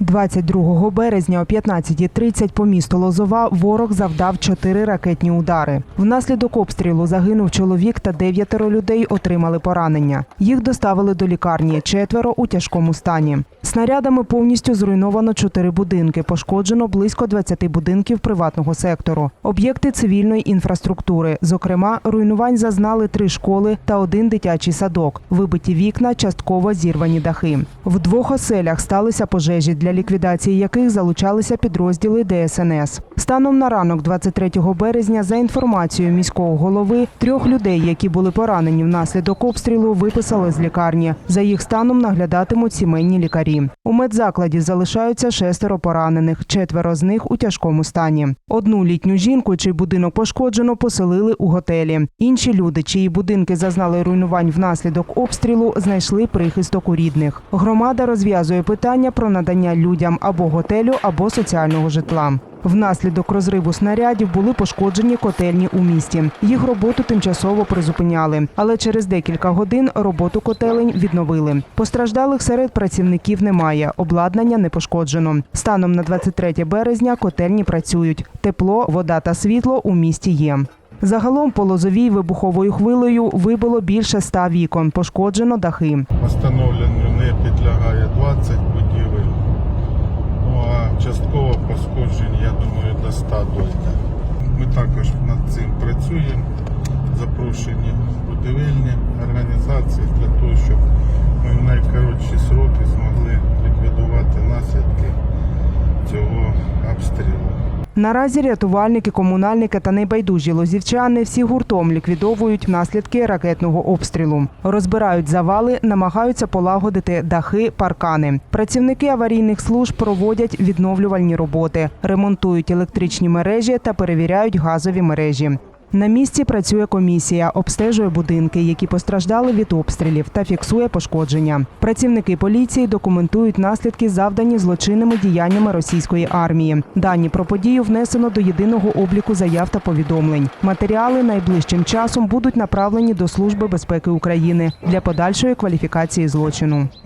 22 березня о 15.30 по місту Лозова ворог завдав чотири ракетні удари. Внаслідок обстрілу загинув чоловік та дев'ятеро людей отримали поранення. Їх доставили до лікарні, четверо у тяжкому стані. Снарядами повністю зруйновано чотири будинки. Пошкоджено близько 20 будинків приватного сектору. Об'єкти цивільної інфраструктури. Зокрема, руйнувань зазнали три школи та один дитячий садок. Вибиті вікна, частково зірвані дахи. В двох оселях сталися пожежі, для ліквідації яких залучалися підрозділи ДСНС. Станом на ранок, 23 березня, за інформацією міського голови, трьох людей, які були поранені внаслідок обстрілу, виписали з лікарні. За їх станом наглядатимуть сімейні лікарі. У медзакладі залишаються шестеро поранених, четверо з них у тяжкому стані. Одну літню жінку, чий будинок пошкоджено, поселили у готелі. Інші люди, чиї будинки зазнали руйнувань внаслідок обстрілу, знайшли прихисток у рідних. Громада розв'язує питання про надання людям або готелю, або соціального житла. Внаслідок розриву снарядів були пошкоджені котельні у місті. Їх роботу тимчасово призупиняли, але через декілька годин роботу котелень відновили. Постраждалих серед працівників немає. Обладнання не пошкоджено. Станом на 23 березня котельні працюють. Тепло, вода та світло у місті є. Загалом по лозовій вибуховою хвилею вибило більше ста вікон, пошкоджено дахи. Встановленню до 100 дойде. Ми також над цим працюємо. Запрошені будівельні організації для того, щоб ми в найкоротші сроки змогли ліквідувати наслідки цього обстрілу. Наразі рятувальники, комунальники та небайдужі лозівчани всі гуртом ліквідовують наслідки ракетного обстрілу. Розбирають завали, намагаються полагодити дахи, паркани. Працівники аварійних служб проводять відновлювальні роботи, ремонтують електричні мережі та перевіряють газові мережі. На місці працює комісія, обстежує будинки, які постраждали від обстрілів, та фіксує пошкодження. Працівники поліції документують наслідки, завдані злочинними діяннями російської армії. Дані про подію внесено до єдиного обліку заяв та повідомлень. Матеріали найближчим часом будуть направлені до Служби безпеки України для подальшої кваліфікації злочину.